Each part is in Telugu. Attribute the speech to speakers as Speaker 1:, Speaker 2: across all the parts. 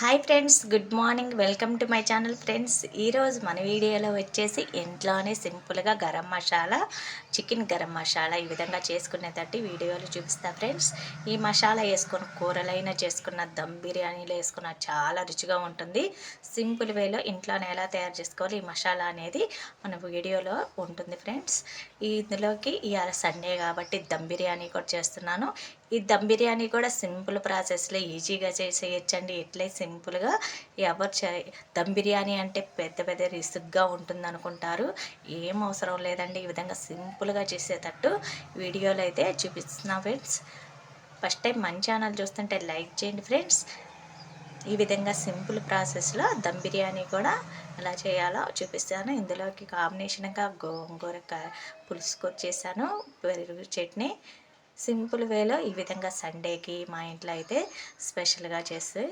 Speaker 1: Hi friends good morning. Welcome to my channel friends. ఈరోజు మన వీడియోలో వచ్చేసి ఇంట్లోనే సింపుల్గా గరం మసాలా చికెన్ గరం మసాలా ఈ విధంగా చేసుకునేటట్టు వీడియోలు చూపిస్తా ఫ్రెండ్స్. ఈ మసాలా వేసుకున్న కూరలైనా చేసుకున్న దమ్ బిర్యానీలో వేసుకున్న చాలా రుచిగా ఉంటుంది. సింపుల్ వేలో ఇంట్లోనే ఎలా తయారు చేసుకోవాలి ఈ మసాలా అనేది మన వీడియోలో ఉంటుంది ఫ్రెండ్స్. ఇందులోకి ఇవాళ సండే కాబట్టి దమ్ బిర్యానీ కూడా చేస్తున్నాను. ఈ దమ్ బిర్యానీ కూడా సింపుల్ ప్రాసెస్లో ఈజీగా చేసేయచ్చండి. ఇట్లే సింపుల్గా ఎవరు చే దమ్ బిర్యానీ అంటే పెద్ద పెద్ద రిసుగ్గా ఉంటుంది అనుకుంటారు ఏం అవసరం లేదండి. ఈ విధంగా సింపుల్గా చేసేటట్టు వీడియోలో అయితే చూపిస్తున్నా ఫ్రెండ్స్. ఫస్ట్ టైం మన ఛానల్ చూస్తుంటే లైక్ చేయండి ఫ్రెండ్స్. ఈ విధంగా సింపుల్ ప్రాసెస్లో దమ్ బిర్యానీ కూడా ఎలా చేయాలో చూపిస్తాను. ఇందులోకి కాంబినేషన్గా గోంగూర పులుసు చేశాను. పెరుగు చట్నీ సింపుల్ వేలో ఈ విధంగా సండేకి మా ఇంట్లో అయితే స్పెషల్గా చేసి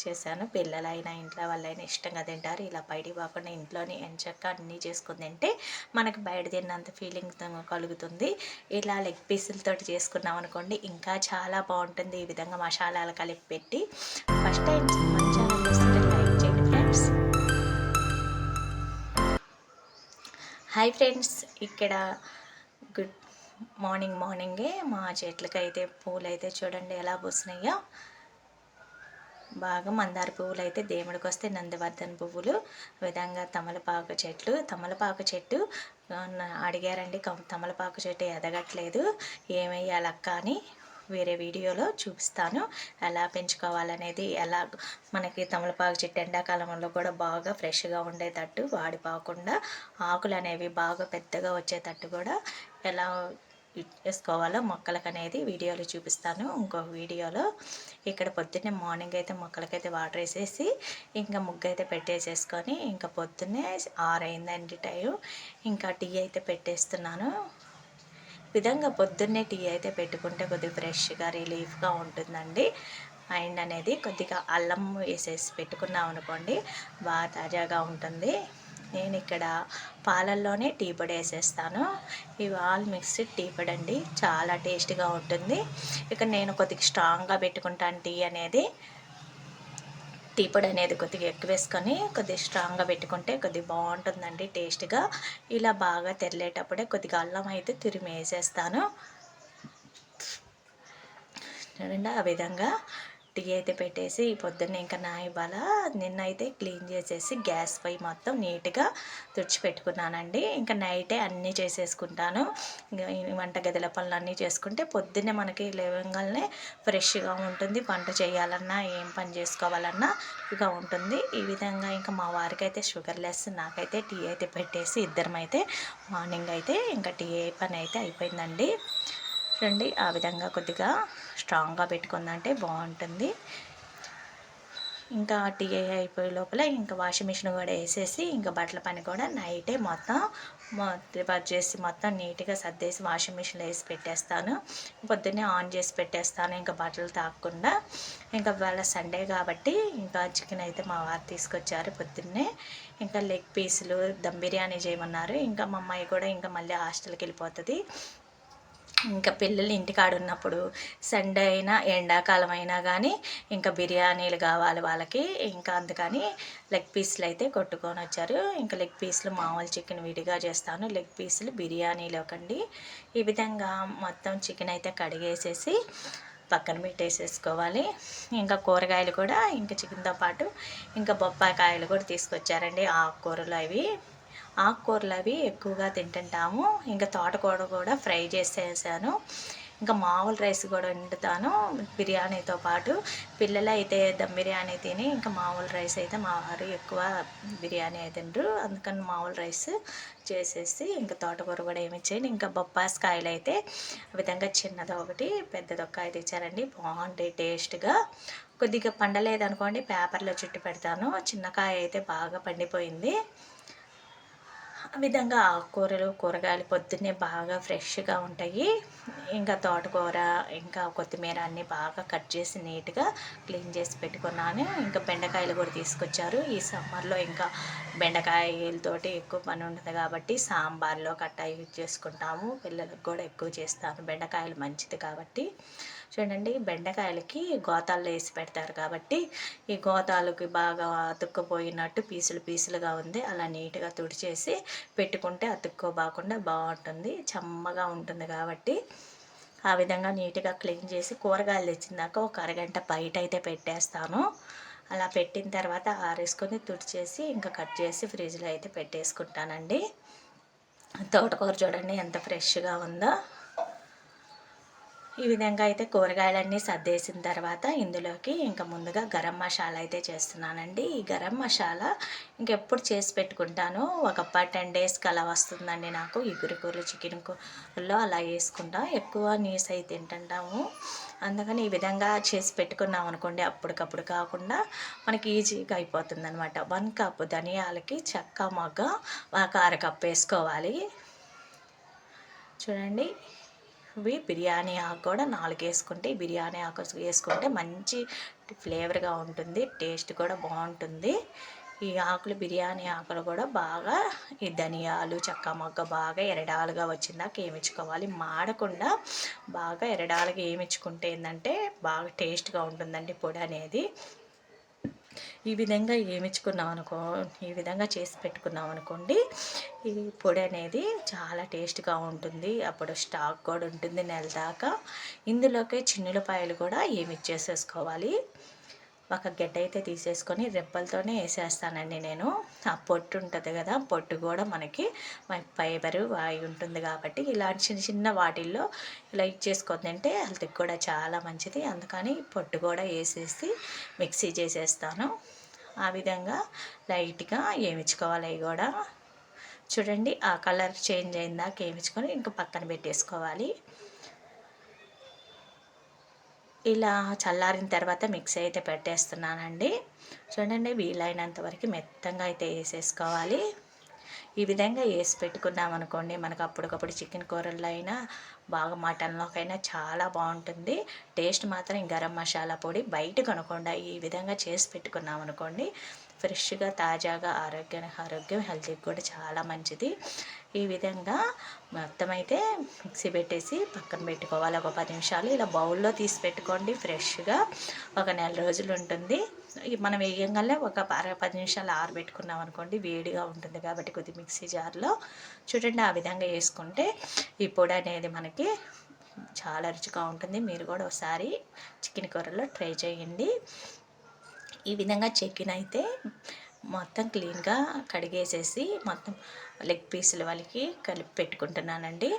Speaker 1: చేశాను. పిల్లలైనా ఇంట్లో వాళ్ళైనా ఇష్టంగా తింటారు. ఇలా బయటికి పోకుండా ఇంట్లోనే ఎంచక్క అన్నీ చేసుకుని తింటే మనకు బయట తిన్నంత ఫీలింగ్ కలుగుతుంది. ఇలా లెగ్ పీసులతో చేసుకున్నాం అనుకోండి ఇంకా చాలా బాగుంటుంది. ఈ విధంగా మసాలాలు కలిపి పెట్టి ఫస్ట్ టైం లైక్ చేయండి ఫ్రెండ్స్. హాయ్ ఫ్రెండ్స్ ఇక్కడ గుడ్ మార్నింగ్ మార్నింగే మా చెట్లకి అయితే పూలు అయితే చూడండి ఎలా పూసినాయో. బాగా మందార పువ్వులు అయితే దేవుడికి వస్తే నందివర్ధన పువ్వులు విధంగా తమలపాకు చెట్లు. తమలపాకు చెట్టు అడిగారండి తమలపాకు చెట్టు ఎదగట్లేదు ఏమయ్యాలక్క అని వేరే వీడియోలో చూపిస్తాను. ఎలా పెంచుకోవాలనేది ఎలా మనకి తమలపాకు చెట్టు ఎండాకాలంలో కూడా బాగా ఫ్రెష్గా ఉండేటట్టు వాడిపోకుండా ఆకులు అనేవి బాగా పెద్దగా వచ్చేటట్టు కూడా ఎలా వేసుకోవాలో మొక్కలకు అనేది వీడియోలో చూపిస్తాను. ఇంకో వీడియోలో ఇక్కడ పొద్దున్నే మార్నింగ్ అయితే మొక్కలకైతే వాటర్ వేసేసి ఇంకా ముగ్గు అయితే పెట్టేసేసుకొని ఇంకా పొద్దున్నే ఆరు అయిందండి టైం. ఇంకా టీ అయితే పెట్టేస్తున్నాను. విధంగా పొద్దున్నే టీ అయితే పెట్టుకుంటే కొద్దిగా ఫ్రెష్గా రిలీఫ్గా ఉంటుందండి. మైండ్ అనేది కొద్దిగా అల్లం వేసేసి పెట్టుకున్నాం అనుకోండి బాగా తాజాగా ఉంటుంది. నేను ఇక్కడ పాలల్లోనే టీ పొడి వేసేస్తాను. ఇవి ఆల్ మిక్స్డ్ టీ పొడి అండి. చాలా టేస్ట్గా ఉంటుంది. ఇక నేను కొద్దిగా స్ట్రాంగ్గా పెట్టుకుంటాను టీ అనేది. టీ పొడి అనేది కొద్దిగా ఎక్కువ వేసుకొని కొద్దిగా స్ట్రాంగ్గా పెట్టుకుంటే కొద్దిగా బాగుంటుందండి టేస్ట్గా. ఇలా బాగా తెరలేటప్పుడే కొద్దిగా అల్లం అయితే తిరిమి వేసేస్తాను చూడండి ఆ విధంగా టీ అయితే పెట్టేసి పొద్దున్న ఇంకా నా ఇవాళ నిన్న అయితే క్లీన్ చేసేసి గ్యాస్ పై మొత్తం నీట్గా తుడిచిపెట్టుకున్నానండి ఇంకా నైటే అన్నీ చేసేసుకుంటాను. వంట గదిల పనులు అన్నీ చేసుకుంటే పొద్దున్నే మనకి లేవంగానే ఫ్రెష్గా ఉంటుంది. వంట చేయాలన్నా ఏం పని చేసుకోవాలన్నా ఇక ఉంటుంది. ఈ విధంగా ఇంకా మా వారికి అయితే షుగర్ లెస్ నాకైతే టీ అయితే పెట్టేసి ఇద్దరం అయితే మార్నింగ్ అయితే ఇంకా టీ పని అయితే అయిపోయిందండి. చూడండి ఆ విధంగా కొద్దిగా స్ట్రాంగ్గా పెట్టుకుందంటే బాగుంటుంది. ఇంకా టీ అయిపోయే లోపల ఇంకా వాషింగ్ మిషన్ కూడా వేసేసి ఇంకా బట్టల పని కూడా నైటే మొత్తం ప్రిపేర్ చేసి మొత్తం నీట్గా సర్దేసి వాషింగ్ మిషన్లో వేసి పెట్టేస్తాను. పొద్దున్నే ఆన్ చేసి పెట్టేస్తాను ఇంకా బట్టలు తాకకుండా. ఇంకా వాళ్ళ సండే కాబట్టి ఇంకా చికెన్ అయితే మా వారు తీసుకొచ్చారు పొద్దున్నే. ఇంకా లెగ్ పీసులు దమ్ బిర్యానీ చేయమన్నారు. ఇంకా మా అమ్మాయి కూడా ఇంకా మళ్ళీ హాస్టల్కి వెళ్ళిపోతుంది. ఇంకా పిల్లలు ఇంటికాడ ఉన్నప్పుడు సండే అయినా ఎండాకాలం అయినా కానీ ఇంకా బిర్యానీలు కావాలి వాళ్ళకి. ఇంకా అందుకని లెగ్ పీసులు అయితే కొట్టుకొని వచ్చారు. ఇంకా లెగ్ పీసులు మామూలు చికెన్ విడిగా చేస్తాను. లెగ్ పీసులు బిర్యానీలోకండి ఈ విధంగా మొత్తం చికెన్ అయితే కడిగేసేసి పక్కన పెట్టేసేసుకోవాలి. ఇంకా కూరగాయలు కూడా ఇంకా చికెన్తో పాటు ఇంకా బొప్పాయికాయలు కూడా తీసుకొచ్చారండి. ఆకుకూరలు అవి. ఆకుకూరలు అవి ఎక్కువగా తింటుంటాము. ఇంకా తోటకూర కూడా ఫ్రై చేసేసాను. ఇంకా మామూలు రైస్ కూడా వండుతాను బిర్యానీతో పాటు. పిల్లలు అయితే దమ్ బిర్యానీ తిని ఇంకా మామూలు రైస్ అయితే మా వారు ఎక్కువ బిర్యానీ అయితే తింటారు అందుకని మామూలు రైస్ చేసేసి ఇంకా తోటకూర కూడా ఏమి ఇచ్చేయండి ఇంకా బొప్పాస్కాయలు అయితే ఆ విధంగా చిన్నది ఒకటి పెద్దది ఒక ఐదు ఇచ్చారండి. బాగుంటాయి టేస్ట్గా. కొద్దిగా పండలేదనుకోండి పేపర్లో చుట్టి పెడతాను. చిన్నకాయ అయితే బాగా పండిపోయింది. విధంగా ఆకుకూరలు కూరగాయలు పొద్దున్నే బాగా ఫ్రెష్గా ఉంటాయి. ఇంకా తోటకూర ఇంకా కొత్తిమీర అన్నీ బాగా కట్ చేసి నీట్గా క్లీన్ చేసి పెట్టుకున్నాను. ఇంకా బెండకాయలు కూడా తీసుకొచ్చారు. ఈ సమ్మర్లో ఇంకా బెండకాయలతోటి ఎక్కువ పని ఉంటుంది కాబట్టి సాంబార్లో కట్ట యూజ్ చేసుకుంటాము. పిల్లలకు కూడా ఎక్కువ చేస్తాను. బెండకాయలు మంచిది కాబట్టి. చూడండి బెండకాయలకి గోతాల్లో వేసి పెడతారు కాబట్టి ఈ గోతాలకి బాగా అతుక్కుపోయినట్టు పీసులు పీసులుగా ఉంది. అలా నీట్గా తుడిచేసి పెట్టుకుంటే అతుక్కోబాకుండా బాగుంటుంది. చెమ్మగా ఉంటుంది కాబట్టి ఆ విధంగా నీట్గా క్లీన్ చేసి కూరగాయలు తెచ్చిందాక ఒక అరగంట బయట అయితే పెట్టేస్తాను. అలా పెట్టిన తర్వాత ఆరేసుకొని తుడిచేసి ఇంకా కట్ చేసి ఫ్రిడ్జ్లో అయితే పెట్టేసుకుంటానండి. తోటకూర చూడండి ఎంత ఫ్రెష్గా ఉందో. ఈ విధంగా అయితే కూరగాయలన్నీ సర్దేసిన తర్వాత ఇందులోకి ఇంకా ముందుగా గరం మసాలా అయితే చేస్తున్నానండి. ఈ గరం మసాలా ఇంకెప్పుడు చేసి పెట్టుకుంటాను. ఒక టెన్ డేస్కి అలా వస్తుందండి నాకు. ఇగురు కూరలు చికెన్ కూరలో అలా వేసుకుంటా. ఎక్కువ నీస్ అయితే తింటుంటాము. అందుకని ఈ విధంగా చేసి పెట్టుకున్నాం అనుకోండి అప్పటికప్పుడు కాకుండా మనకి ఈజీగా అయిపోతుంది అనమాట వన్ కప్ ధనియాలకి చెక్క మగ్గ ఒక అర కప్ వేసుకోవాలి. చూడండి. ఇవి బిర్యానీ ఆకు కూడా నాలుగు వేసుకుంటే బిర్యానీ ఆకు వేసుకుంటే మంచి ఫ్లేవర్గా ఉంటుంది టేస్ట్ కూడా బాగుంటుంది. ఈ ఆకులు బిర్యానీ ఆకులు కూడా బాగా ఈ ధనియాలు చెక్క మొగ్గ బాగా ఎరడాలుగా వచ్చిందాక ఏమిచ్చుకోవాలి మాడకుండా బాగా ఎరడాలుగా ఏమిచ్చుకుంటే ఏంటంటే బాగా టేస్ట్గా ఉంటుందండి పొడి అనేది. ఈ విధంగా ఏమిచ్చుకున్నాం అనుకో ఈ విధంగా చేసి పెట్టుకున్నాం అనుకోండి ఈ పొడి అనేది చాలా టేస్ట్గా ఉంటుంది. అప్పుడు స్టాక్ కూడా ఉంటుంది నెల దాకా. ఇందులోకి చిన్నులపాయలు కూడా ఏమి ఇచ్చేసేసుకోవాలి? ఒక గడ్డ అయితే తీసేసుకొని రెప్పలతోనే వేసేస్తానండి నేను. ఆ పొట్టు ఉంటుంది కదా పొట్టు కూడా మనకి ఫైబరు వాయి ఉంటుంది కాబట్టి ఇలాంటి చిన్న చిన్న వాటిల్లో ఇలా ఇచ్చేసుకుంది అంటే హెల్త్కి కూడా చాలా మంచిది. అందుకని పొట్టు కూడా వేసేసి మిక్సీ చేసేస్తాను. ఆ విధంగా లైట్గా వేయించుకోవాలి అవి కూడా? చూడండి ఆ కలర్ చేంజ్ అయిందా వేయించుకొని ఇంకా పక్కన పెట్టేసుకోవాలి. ఇలా చల్లారిన తర్వాత మిక్సీ అయితే పెట్టేస్తున్నానండి. చూడండి వీలైనంత వరకు మెత్తంగా అయితే వేసేసుకోవాలి. ఈ విధంగా వేసి పెట్టుకున్నాం అనుకోండి మనకు అప్పటికప్పుడు చికెన్ కూరల్లో అయినా బాగా మటన్లోకైనా చాలా బాగుంటుంది. టేస్ట్ మాత్రం గరం మసాలా పొడి బయట కొనకుండా ఈ విధంగా చేసి పెట్టుకున్నాం అనుకోండి ఫ్రెష్గా తాజాగా ఆరోగ్యం ఆరోగ్యం హెల్త్కి కూడా చాలా మంచిది. ఈ విధంగా మొత్తం అయితే మిక్సీ పెట్టేసి పక్కన పెట్టుకోవాలి. ఒక పది నిమిషాలు ఇలా బౌల్లో తీసి పెట్టుకోండి ఫ్రెష్గా. ఒక నెల రోజులు ఉంటుంది. మనం వేయగానే ఒక అర పది నిమిషాలు ఆరబెట్టుకున్నాం అనుకోండి వేడిగా ఉంటుంది కాబట్టి కొద్ది మిక్సీ జార్లో చూడండి ఆ విధంగా వేసుకుంటే ఈ పొడి అనేది మనకి చాలా రుచిగా ఉంటుంది. మీరు కూడా ఒకసారి చికెన్ కూరలో ట్రై చేయండి. ఈ విధంగా చికెన్ అయితే మొత్తం క్లీన్గా కడిగేసేసి మొత్తం లెగ్ పీసుల వాళ్ళకి కలిపి పెట్టుకుంటున్నానండి.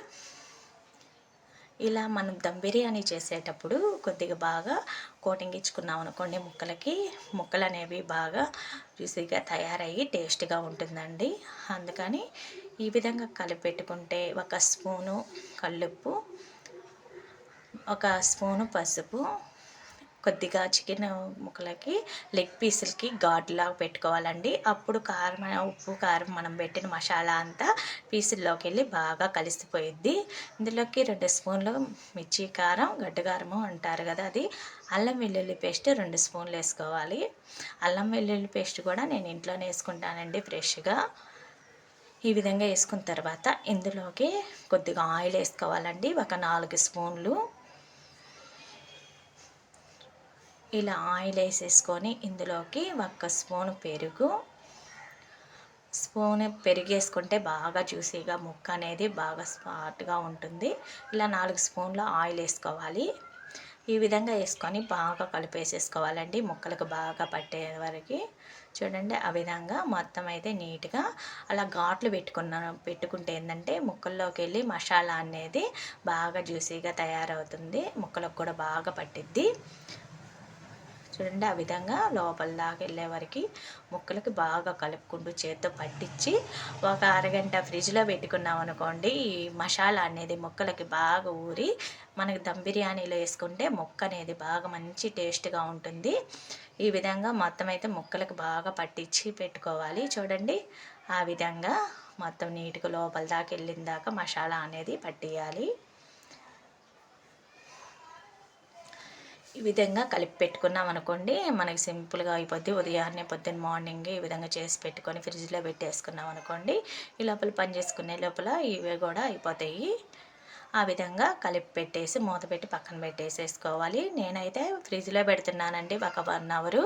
Speaker 1: ఇలా మనం దమ్ బిర్యానీ చేసేటప్పుడు కొద్దిగా బాగా కోటింగ్ ఇచ్చుకున్నాం అనుకోండి ముక్కలకి ముక్కలు అనేవి బాగా రుచిగా తయారయ్యి టేస్ట్గా ఉంటుందండి. అందుకని ఈ విధంగా కలిపి పెట్టుకుంటే ఒక స్పూను కల్లుప్పు ఒక స్పూను పసుపు కొద్దిగా చికెన్ ముక్కలకి లెగ్ పీసులకి ఘాటులాగా పెట్టుకోవాలండి. అప్పుడు కారం ఉప్పు కారం మనం పెట్టిన మసాలా అంతా పీసుల్లోకి వెళ్ళి బాగా కలిసిపోయిద్ది. ఇందులోకి రెండు స్పూన్లు మిర్చి కారం గడ్డకారము అంటారు కదా అది. అల్లం వెల్లుల్లి పేస్ట్ రెండు స్పూన్లు వేసుకోవాలి. అల్లం వెల్లుల్లి పేస్ట్ కూడా నేను ఇంట్లోనే వేసుకుంటానండి ఫ్రెష్గా. ఈ విధంగా వేసుకున్న తర్వాత ఇందులోకి కొద్దిగా ఆయిల్ వేసుకోవాలండి. ఒక నాలుగు స్పూన్లు ఇలా ఆయిల్ వేసేసుకొని ఇందులోకి ఒక్క స్పూన్ పెరుగు. స్పూన్ పెరిగేసుకుంటే బాగా జ్యూసీగా ముక్క అనేది బాగా స్పాట్గా ఉంటుంది. ఇలా నాలుగు స్పూన్ల ఆయిల్ వేసుకోవాలి. ఈ విధంగా వేసుకొని బాగా కలిపేసేసుకోవాలండి ముక్కలకు బాగా పట్టే వరకు. చూడండి ఆ విధంగా మొత్తం అయితే నీట్గా అలా ఘాట్లు పెట్టుకున్న పెట్టుకుంటే ఏంటంటే ముక్కల్లోకి వెళ్ళి మసాలా అనేది బాగా జ్యూసీగా తయారవుతుంది ముక్కలకు కూడా బాగా పట్టిద్ది. చూడండి ఆ విధంగా లోపల దాకా వెళ్ళే వరకు ముక్కలకి బాగా కలుపుకుంటూ చేత్తో పట్టించి ఒక అరగంట ఫ్రిడ్జ్లో పెట్టుకున్నాం అనుకోండి ఈ మసాలా అనేది ముక్కలకి బాగా ఊరి మనకి దమ్ బిర్యానీలో వేసుకుంటే ముక్క అనేది బాగా మంచి టేస్ట్గా ఉంటుంది. ఈ విధంగా మొత్తం అయితే ముక్కలకు బాగా పట్టించి పెట్టుకోవాలి. చూడండి ఆ విధంగా మొత్తం నీట్గా లోపల దాకా వెళ్ళిన దాకా మసాలా అనేది పట్టియాలి. ఈ విధంగా కలిపి పెట్టుకున్నాం అనుకోండి మనకి సింపుల్గా అయిపోద్ది. ఉదయాన్నే పొద్దున్న మార్నింగ్ ఈ విధంగా చేసి పెట్టుకొని ఫ్రిడ్జ్లో పెట్టేసుకున్నాం అనుకోండి ఈ లోపల పని చేసుకునే లోపల ఇవి కూడా అయిపోతాయి. ఆ విధంగా కలిపి పెట్టేసి మూత పెట్టి పక్కన పెట్టేసేసుకోవాలి. నేనైతే ఫ్రిడ్జ్లో పెడుతున్నానండి ఒక వన్ అవరు.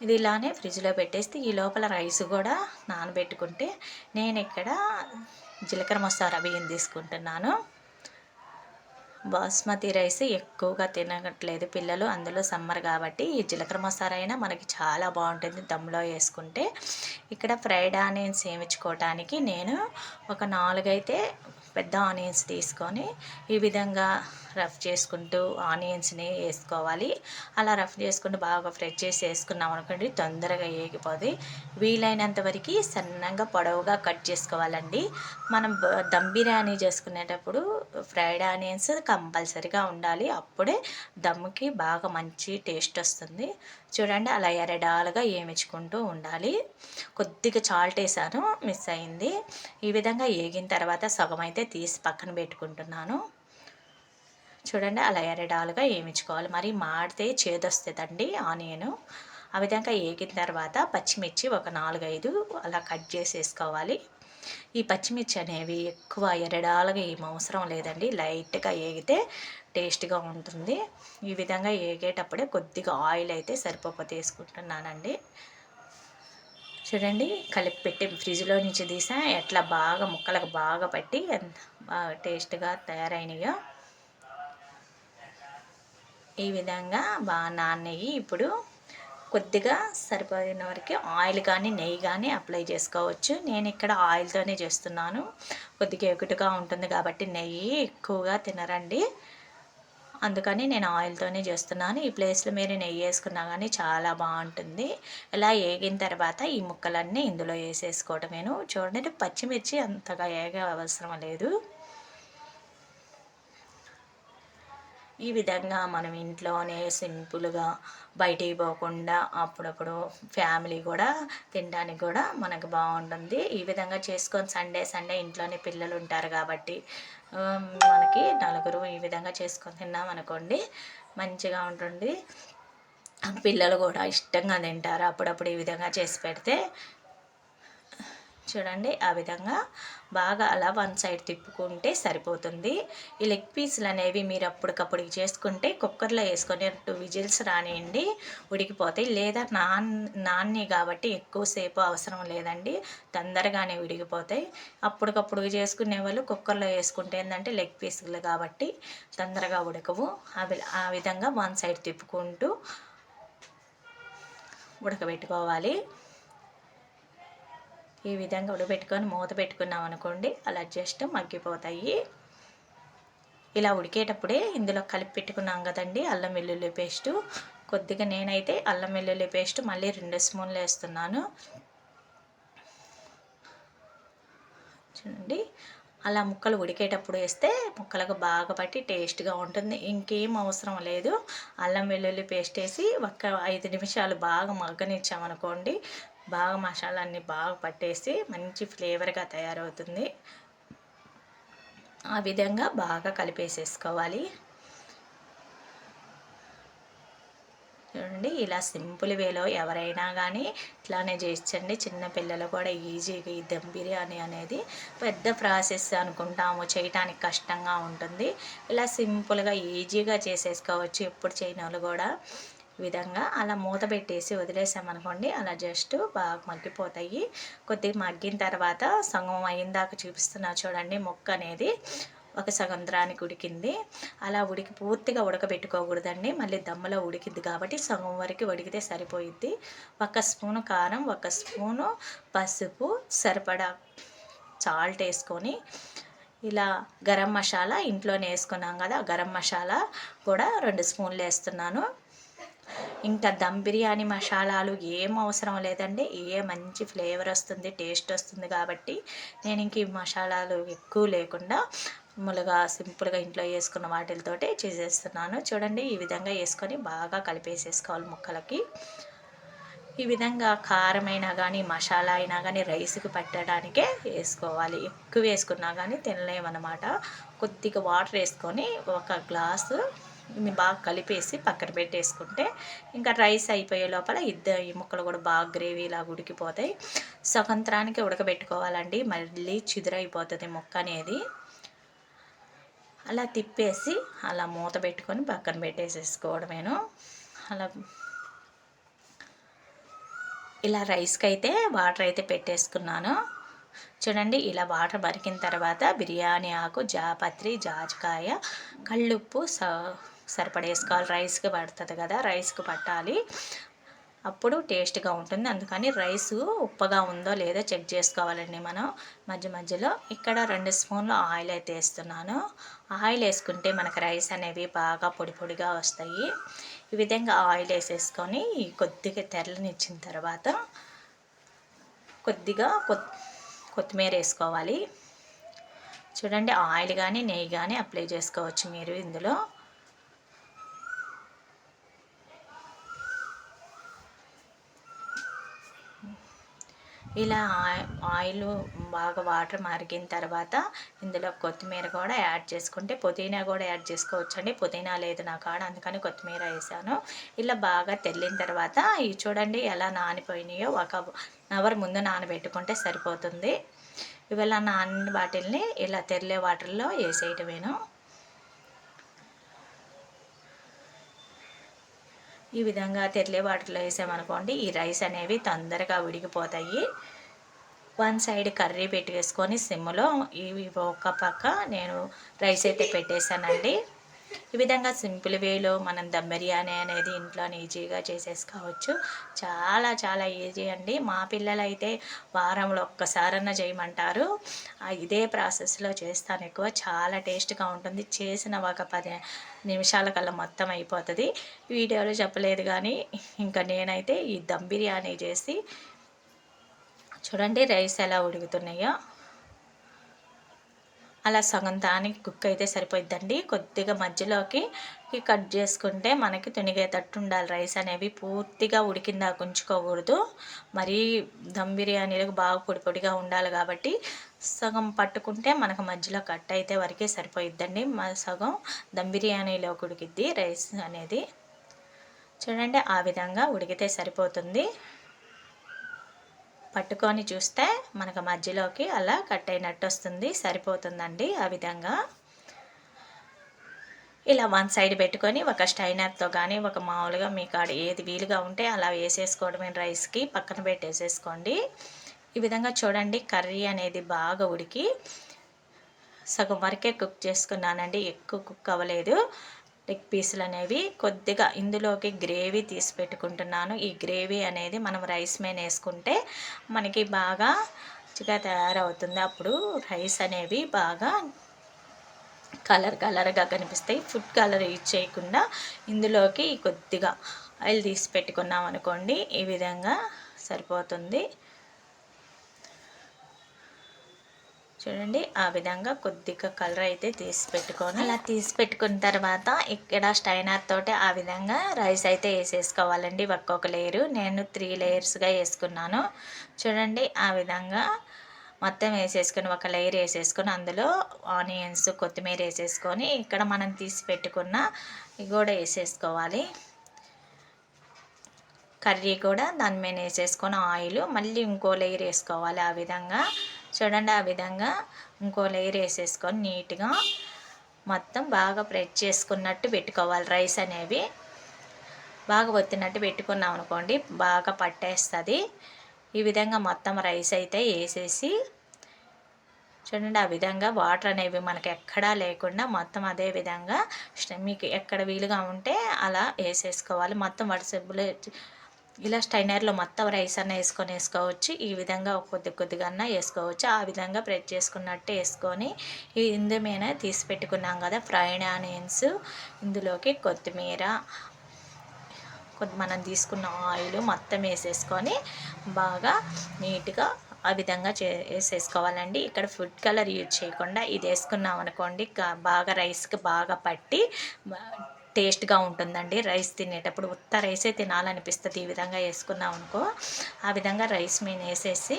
Speaker 1: ఇది ఇలానే ఫ్రిడ్జ్లో పెట్టేస్తే ఈ లోపల రైస్ కూడా నానబెట్టుకుంటే నేను ఇక్కడ జీలకర్ర మసాలా బియ్యం తీసుకుంటున్నాను. బాస్మతి రైస్ ఎక్కువగా తినట్లేదు పిల్లలు అందులో సమ్మర్ కాబట్టి ఈ జీలకర్ర మసాలా అయినా మనకి చాలా బాగుంటుంది దమ్లో వేసుకుంటే. ఇక్కడ ఫ్రైడ్ ఆనియన్స్ వేయించుకోవటానికి నేను ఒక నాలుగైతే పెద్ద ఆనియన్స్ తీసుకొని ఈ విధంగా రఫ్ చేసుకుంటూ ఆనియన్స్ని వేసుకోవాలి. అలా రఫ్ చేసుకుంటూ బాగా ఫ్రై చేసి వేసుకున్నాం అనుకోండి తొందరగా వేగిపోదు వీలైనంత వరకు సన్నగా పొడవుగా కట్ చేసుకోవాలండి. మనం దమ్ బిర్యానీ చేసుకునేటప్పుడు ఫ్రైడ్ ఆనియన్స్ కంపల్సరీగా ఉండాలి. అప్పుడే దమ్కి బాగా మంచి టేస్ట్ వస్తుంది. చూడండి అలా ఎరడాలుగా ఏమించుకుంటూ ఉండాలి. కొద్దిగా చాల్ట్ వేసాను మిస్ అయింది. ఈ విధంగా వేగిన తర్వాత సగం అయితే తీసి పక్కన పెట్టుకుంటున్నాను. చూడండి అలా ఎరడాలుగా వేయించుకోవాలి మరి మాడితే చేదొస్తుందండి ఆనియన్. ఆ విధంగా వేగిన తర్వాత పచ్చిమిర్చి ఒక నాలుగైదు అలా కట్ చేసేసుకోవాలి. ఈ పచ్చిమిర్చి అనేవి ఎక్కువ ఎరడాలుగా ఏం అవసరం లేదండి. లైట్గా వేగితే టేస్ట్గా ఉంటుంది. ఈ విధంగా వేగేటప్పుడే కొద్దిగా ఆయిల్ అయితే సరిపోతే వేసుకుంటున్నానండి. చూడండి కలిపి పెట్టి ఫ్రిడ్జ్లో నుంచి తీసా. ఎట్లా బాగా ముక్కలకు బాగా పట్టి బాగా టేస్ట్గా తయారైనయో. ఈ విధంగా బాగా నాన్నయ్యి ఇప్పుడు కొద్దిగా సరిపోయిన వరకు ఆయిల్ కానీ నెయ్యి కానీ అప్లై చేసుకోవచ్చు. నేను ఇక్కడ ఆయిల్తోనే చేస్తున్నాను. కొద్దిగా ఎగుటుగా ఉంటుంది కాబట్టి నెయ్యి ఎక్కువగా తినరండి. అందుకని నేను ఆయిల్తోనే చేస్తున్నాను. ఈ ప్లేస్లో మీరు నెయ్యి వేసుకున్నా కానీ చాలా బాగుంటుంది. ఇలా వేగిన తర్వాత ఈ ముక్కలన్నీ ఇందులో వేసేసుకోవటమేను. చూడండి పచ్చిమిర్చి అంతగా ఏగ అవసరం లేదు. ఈ విధంగా మనం ఇంట్లోనే సింపుల్గా బయటికి పోకుండా అప్పుడప్పుడు ఫ్యామిలీ కూడా తినడానికి కూడా మనకు బాగుంటుంది. ఈ విధంగా చేసుకొని సండే సండే ఇంట్లోనే పిల్లలు ఉంటారు కాబట్టి మనకి నలుగురు ఈ విధంగా చేసుకొని తిన్నాం అనుకోండి మంచిగా ఉంటుంది. పిల్లలు కూడా ఇష్టంగా తింటారు. అప్పుడప్పుడు ఈ విధంగా చేసి పెడితే చూడండి ఆ విధంగా బాగా అలా వన్ సైడ్ తిప్పుకుంటే సరిపోతుంది. ఈ లెగ్ పీసులు అనేవి మీరు అప్పటికప్పుడు చేసుకుంటే కుక్కర్లో వేసుకొని టూ విజిల్స్ రానియండి ఉడికిపోతాయి. లేదా నాన్ నాన్ని కాబట్టి ఎక్కువసేపు అవసరం లేదండి తొందరగానే ఉడికిపోతాయి అప్పటికప్పుడు చేసుకునే వాళ్ళు కుక్కర్లో వేసుకుంటే ఏంటంటే లెగ్ పీసులు కాబట్టి తొందరగా ఉడకవు. అవి ఆ విధంగా వన్ సైడ్ తిప్పుకుంటూ ఉడకబెట్టుకోవాలి. ఈ విధంగా ఉడబెట్టుకొని మూత పెట్టుకున్నాం అనుకోండి అలా జస్ట్ మగ్గిపోతాయి. ఇలా ఉడికేటప్పుడే ఇందులో కలిపి పెట్టుకున్నాం కదండి అల్లం వెల్లుల్లి పేస్టు. కొద్దిగా నేనైతే అల్లం వెల్లుల్లి పేస్ట్ మళ్ళీ రెండు స్పూన్లు వేస్తున్నాను. చూడండి అలా ముక్కలు ఉడికేటప్పుడు వేస్తే ముక్కలకు బాగా పట్టి టేస్ట్గా ఉంటుంది. ఇంకేం అవసరం లేదు. అల్లం వెల్లుల్లి పేస్ట్ వేసి ఒక ఐదు నిమిషాలు బాగా మగ్గనిచ్చామనుకోండి బాగా మసాలా అన్ని బాగా పట్టేసి మంచి ఫ్లేవర్గా తయారవుతుంది. ఆ విధంగా బాగా కలిపేసేసుకోవాలి. చూడండి ఇలా సింపుల్ వేలో ఎవరైనా కానీ ఇట్లానే చేయించండి చిన్నపిల్లలు కూడా ఈజీగా ఈ దమ్ బిర్యానీ అనేది పెద్ద ప్రాసెస్ అనుకుంటాము. చేయటానికి కష్టంగా ఉంటుంది. ఇలా సింపుల్గా ఈజీగా చేసేసుకోవచ్చు. ఎప్పుడు చేయని వాళ్ళు కూడా విధంగా అలా మూత పెట్టేసి వదిలేసామనుకోండి అలా జస్ట్ బాగా మగ్గిపోతాయి. కొద్దిగా మగ్గిన తర్వాత సగం అయిందాక చూపిస్తున్నా చూడండి మొక్క అనేది ఒక సగంధ్రానికి ఉడికింది. అలా ఉడికి పూర్తిగా ఉడకబెట్టుకోకూడదండి. మళ్ళీ దమ్మలో ఉడికింది కాబట్టి సగం వరకు ఉడికితే సరిపోయిద్ది. ఒక స్పూను కారం ఒక స్పూను పసుపు సరిపడా సాల్ట్ వేసుకొని ఇలా గరం మసాలా ఇంట్లోనే వేసుకున్నాం కదా గరం మసాలా కూడా రెండు స్పూన్లు వేస్తున్నాను. ఇంకా దమ్ బిర్యానీ మసాలాలు ఏం అవసరం లేదండి. ఏ మంచి ఫ్లేవర్ వస్తుంది టేస్ట్ వస్తుంది కాబట్టి నేను ఇంక ఈ మసాలాలు ఎక్కువ లేకుండా ములుగా సింపుల్గా ఇంట్లో వేసుకున్న వాటితోటే చేసేస్తున్నాను. చూడండి ఈ విధంగా వేసుకొని బాగా కలిపేసేసుకోవాలి ముక్కలకి. ఈ విధంగా కారమైనా కానీ మసాలా అయినా కానీ రైస్కి పట్టడానికే వేసుకోవాలి. ఎక్కువ వేసుకున్నా కానీ తినలేమన్నమాట. కొద్దిగా వాటర్ వేసుకొని ఒక గ్లాసు బాగా కలిపేసి పక్కన పెట్టేసుకుంటే ఇంకా రైస్ అయిపోయే లోపల ఇద్దరు ఈ ముక్కలు కూడా బాగా గ్రేవీలా ఉడికిపోతాయి. స్వతంత్రానికి ఉడకబెట్టుకోవాలండి. మళ్ళీ చిదురైపోతుంది ముక్క అనేది. అలా తిప్పేసి అలా మూత పెట్టుకొని పక్కన పెట్టేసేసుకోవడమేను. అలా ఇలా రైస్కి అయితే వాటర్ అయితే పెట్టేసుకున్నాను. చూడండి ఇలా వాటర్ బరికిన తర్వాత బిర్యానీ ఆకు జాపత్రి జాజికాయ కళ్ళుప్పు స సరిపడేసుకోవాలి. రైస్కి పడుతుంది కదా రైస్కి పట్టాలి. అప్పుడు టేస్ట్గా ఉంటుంది. అందుకని రైస్ ఉప్పగా ఉందో లేదో చెక్ చేసుకోవాలండి మనం. మధ్య మధ్యలో ఇక్కడ రెండు స్పూన్లు ఆయిల్ అయితే వేస్తున్నాను. ఆయిల్ వేసుకుంటే మనకు రైస్ అనేవి బాగా పొడి పొడిగా వస్తాయి. ఈ విధంగా ఆయిల్ వేసేసుకొని కొద్దిగా తెరలనిచ్చిన తర్వాత కొద్దిగా కొత్తిమీర వేసుకోవాలి. చూడండి ఆయిల్ కానీ నెయ్యి కానీ అప్లై చేసుకోవచ్చు మీరు ఇందులో. ఇలా ఆయిల్ బాగా వాటర్ మరిగిన తర్వాత ఇందులో కొత్తిమీర కూడా యాడ్ చేసుకుంటే పుదీనా కూడా యాడ్ చేసుకోవచ్చు అండి పుదీనా లేదు నా కాడ అందుకని కొత్తిమీర వేసాను. ఇలా బాగా తెల్లిన తర్వాత ఇవి చూడండి ఎలా నానిపోయినాయో ఒక అవర్ ముందు నానబెట్టుకుంటే సరిపోతుంది. ఇవాళ నాని వాటిల్ని ఇలా తెల్లే వాటర్లో వేసేయటమేను. ఈ విధంగా తెరలే వాటర్లో వేసామనుకోండి ఈ రైస్ అనేవి తొందరగా ఉడికిపోతాయి వన్ సైడ్ కర్రీ పెట్టేసుకొని సిమ్లో ఇవి ఒక పక్క నేను రైస్ అయితే పెట్టేశానండి. ఈ విధంగా సింపుల్ వేలో మనం దమ్ బిర్యానీ అనేది ఇంట్లోనే ఈజీగా చేసేసుకోవచ్చు. చాలా చాలా ఈజీ అండి. మా పిల్లలైతే వారంలో ఒక్కసారన్నా చేయమంటారు. ఇదే ప్రాసెస్లో చేస్తాను ఎక్కువ. చాలా టేస్ట్గా ఉంటుంది. చేసిన ఒక పది నిమిషాల కల్లా మొత్తం అయిపోతుంది. వీడియోలో చెప్పలేదు కానీ ఇంకా నేనైతే ఈ దమ్ బిర్యానీ చేసి చూడండి రైస్ ఎలా ఉడుకుతున్నాయో. అలా సగం దానికి కుక్ అయితే సరిపోద్దండి కొద్దిగా మధ్యలోకి కట్ చేసుకుంటే మనకి తునిగేటట్టు ఉండాలి. రైస్ అనేవి పూర్తిగా ఉడికిందా ఉంచుకోకూడదు మరీ దమ్ బిర్యానీలకు బాగా పొడి పొడిగా ఉండాలి కాబట్టి సగం పట్టుకుంటే మనకు మధ్యలో కట్ అయితే వరకే సరిపోయిద్దండి. సగం దమ్ బిర్యానీలో ఉడికిద్ది రైస్ అనేది. చూడండి ఆ విధంగా ఉడికితే సరిపోతుంది. పట్టుకొని చూస్తే మనకు మధ్యలోకి అలా కట్ అయినట్టు వస్తుంది సరిపోతుందండి ఆ విధంగా. ఇలా వన్ సైడ్ పెట్టుకొని ఒక స్టైనర్తో కానీ ఒక మామూలుగా మీ కాడ ఏది వీలుగా ఉంటే అలా వేసేసుకోవడమే రైస్కి పక్కన పెట్టేసేసుకోండి. ఈ విధంగా చూడండి కర్రీ అనేది బాగా ఉడికి. సగం వరకే కుక్ చేసుకున్నానండి ఎక్కువ కుక్ అవ్వలేదు. లెగ్ పీసులు అనేవి కొద్దిగా ఇందులోకి గ్రేవీ తీసి పెట్టుకుంటున్నాను. ఈ గ్రేవీ అనేది మనం రైస్ మీద వేసుకుంటే మనకి బాగా మంచిగా తయారవుతుంది. అప్పుడు రైస్ అనేవి బాగా కలర్ కలర్గా కనిపిస్తాయి. ఫుడ్ కలర్ యూజ్ చేయకుండా ఇందులోకి కొద్దిగా ఆయిల్ తీసి పెట్టుకున్నాం అనుకోండి ఈ విధంగా సరిపోతుంది. చూడండి ఆ విధంగా కొద్దిగా కలర్ అయితే తీసి పెట్టుకొని అలా తీసి పెట్టుకున్న తర్వాత ఇక్కడ స్టైనర్ తోటి ఆ విధంగా రైస్ అయితే వేసేసుకోవాలండి. ఒక్కొక్క లేయరు నేను త్రీ లేయర్స్గా వేసుకున్నాను. చూడండి ఆ విధంగా మొత్తం వేసేసుకొని ఒక లేయర్ వేసేసుకొని అందులో ఆనియన్స్ కొత్తిమీర వేసేసుకొని ఇక్కడ మనం తీసి పెట్టుకున్న ఇవి కూడా వేసేసుకోవాలి. కర్రీ కూడా దాని మీద వేసేసుకొని ఆయిల్ మళ్ళీ ఇంకో లేయర్ వేసుకోవాలి. ఆ విధంగా చూడండి ఆ విధంగా ఇంకో లేయర్ వేసేసుకొని నీట్గా మొత్తం బాగా ప్రెస్ చేసుకున్నట్టు పెట్టుకోవాలి. రైస్ అనేవి బాగా ఒత్తినట్టు పెట్టుకున్నాం అనుకోండి బాగా పట్టేస్తుంది. ఈ విధంగా మొత్తం రైస్ అయితే వేసేసి చూడండి ఆ విధంగా వాటర్ అనేవి మనకి ఎక్కడా లేకుండా మొత్తం అదే విధంగా మీకు ఎక్కడ వీలుగా ఉంటే అలా వేసేసుకోవాలి. మొత్తం వడిసెబ్బులు ఇలా స్టైనర్లో మొత్తం రైస్ అన్న వేసుకొని వేసుకోవచ్చు. ఈ విధంగా కొద్ది కొద్దిగా అన్న వేసుకోవచ్చు. ఆ విధంగా ప్రెస్ చేసుకున్నట్టు వేసుకొని ఇందు మీద తీసి పెట్టుకున్నాం కదా ఫ్రైడ్ ఆనియన్స్ ఇందులోకి కొత్తిమీర మనం తీసుకున్న ఆయిల్ మొత్తం వేసేసుకొని బాగా నీట్గా ఆ విధంగా చే వేసేసుకోవాలండి. ఇక్కడ ఫుడ్ కలర్ యూజ్ చేయకుండా ఇది వేసుకున్నాం అనుకోండి బాగా రైస్కి బాగా పట్టి టేస్ట్గా ఉంటుందండి. రైస్ తినేటప్పుడు ఉత్త రైసే తినాలనిపిస్తుంది ఈ విధంగా వేసుకున్నాం అనుకో. ఆ విధంగా రైస్ మీద వేసేసి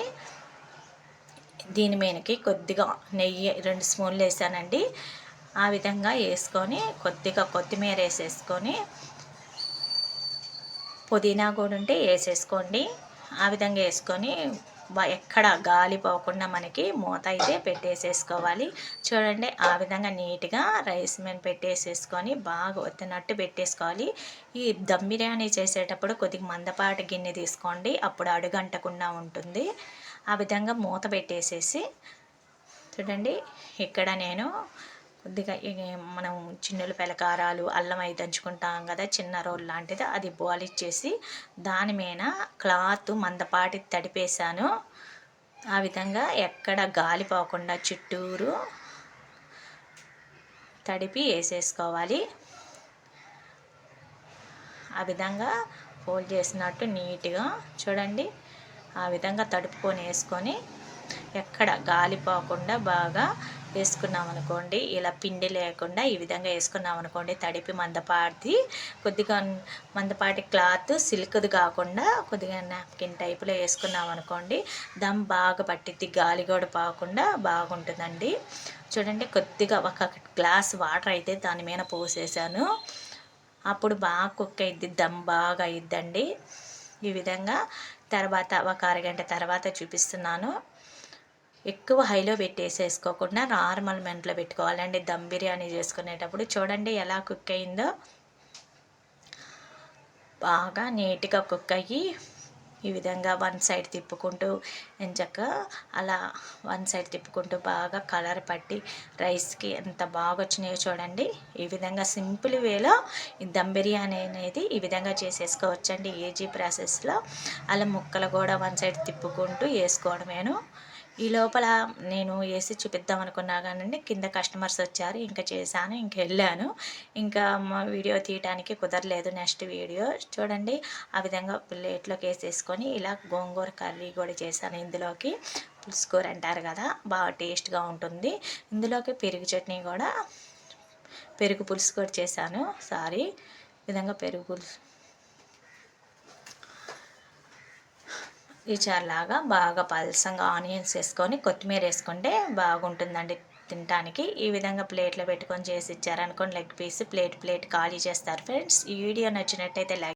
Speaker 1: దీని మీదకి కొద్దిగా నెయ్యి రెండు స్పూన్లు వేసానండి. ఆ విధంగా వేసుకొని కొద్దిగా కొత్తిమీర వేసేసుకొని పుదీనా కూడా ఉంటే వేసేసుకోండి. ఆ విధంగా వేసుకొని ఎక్కడ గాలి పోకుండా మనకి మూత అయితే పెట్టేసేసుకోవాలి. చూడండి ఆ విధంగా నీట్గా రైస్ మీద పెట్టేసేసుకొని బాగా ఒత్తినట్టు పెట్టేసుకోవాలి. ఈ దమ్ బిర్యానీ చేసేటప్పుడు కొద్దిగా మందపాటి గిన్నె తీసుకోండి అప్పుడు అడుగంటకుండా ఉంటుంది. ఆ విధంగా మూత పెట్టేసేసి చూడండి ఇక్కడ నేను కొద్దిగా మనం చిన్నుల కారాలు అల్లం అవి దంచుకుంటాం కదా చిన్న రోల్ లాంటిది అది బాయిల్ ఇచ్చేసి దాని మీద క్లాత్ మందపాటి తడిపేశాను. ఆ విధంగా ఎక్కడ గాలి పోకుండా చుట్టూరు తడిపి వేసేసుకోవాలి. ఆ విధంగా ఫోల్డ్ చేసినట్టు నీట్గా చూడండి. ఆ విధంగా తడుపుకొని వేసుకొని ఎక్కడ గాలి పోకుండా బాగా వేసుకున్నాం అనుకోండి ఇలా పిండి లేకుండా ఈ విధంగా వేసుకున్నాం అనుకోండి తడిపి మందపాటి కొద్దిగా మందపాటి క్లాత్ సిల్క్ది కాకుండా కొద్దిగా నాప్కిన్ టైప్లో వేసుకున్నాం అనుకోండి దమ్ బాగా పట్టిద్ది గాలి కూడా పోకుండా బాగుంటుందండి. చూడండి కొద్దిగా ఒక గ్లాస్ వాటర్ అయితే దాని మీద పోసేసాను. అప్పుడు బాగా కుక్ అయింది దమ్ బాగా అయిద్దండి. ఈ విధంగా తర్వాత ఒక అరగంట తర్వాత చూపిస్తున్నాను. ఎక్కువ హైలో పెట్టేసేసుకోకుండా నార్మల్ మెంట్లో పెట్టుకోవాలండి దమ్ బిర్యానీ చేసుకునేటప్పుడు చూడండి ఎలా కుక్ అయిందో. బాగా నీట్గా కుక్ అయ్యి ఈ విధంగా వన్ సైడ్ తిప్పుకుంటూ ఎంచక్క అలా వన్ సైడ్ తిప్పుకుంటూ బాగా కలర్ పట్టి రైస్కి ఎంత బాగా వచ్చినాయో చూడండి. ఈ విధంగా సింపుల్ వేలో ఈ దమ్ బిర్యానీ అనేది ఈ విధంగా చేసేసుకోవచ్చండి. ఏజీ ప్రాసెస్లో అలా ముక్కలు కూడా వన్ సైడ్ తిప్పుకుంటూ వేసుకోవడమేను. ఈ లోపల నేను వేసి చూపిద్దాం అనుకున్నా కానీ కింద కస్టమర్స్ వచ్చారు ఇంకా చేశాను ఇంకా వెళ్ళాను. ఇంకా మా వీడియో తీయడానికి కుదరలేదు నెక్స్ట్ వీడియో. చూడండి ఆ విధంగా ప్లేట్లోకి వేసేసుకొని ఇలా గోంగూర కర్రీ కూడా చేశాను ఇందులోకి. పులుసుకూర అంటారు కదా బాగా టేస్ట్గా ఉంటుంది. ఇందులోకి పెరుగు చట్నీ కూడా పెరుగు పులుసు కూడా చేశాను. సారీ విధంగా పెరుగు పులుసు ఈ బాగా పలసంగా ఆనియన్స్ వేసుకొని కొత్తిమీర వేసుకుంటే బాగుంటుందండి తినడానికి ఈ విధంగా ప్లేట్లో పెట్టుకొని చేసి ఇచ్చారనుకోండి లెగ్ పీస్ ప్లేట్ ప్లేట్ ఖాళీ చేస్తారు. ఫ్రెండ్స్ ఈ వీడియో నచ్చినట్టయితే లైక్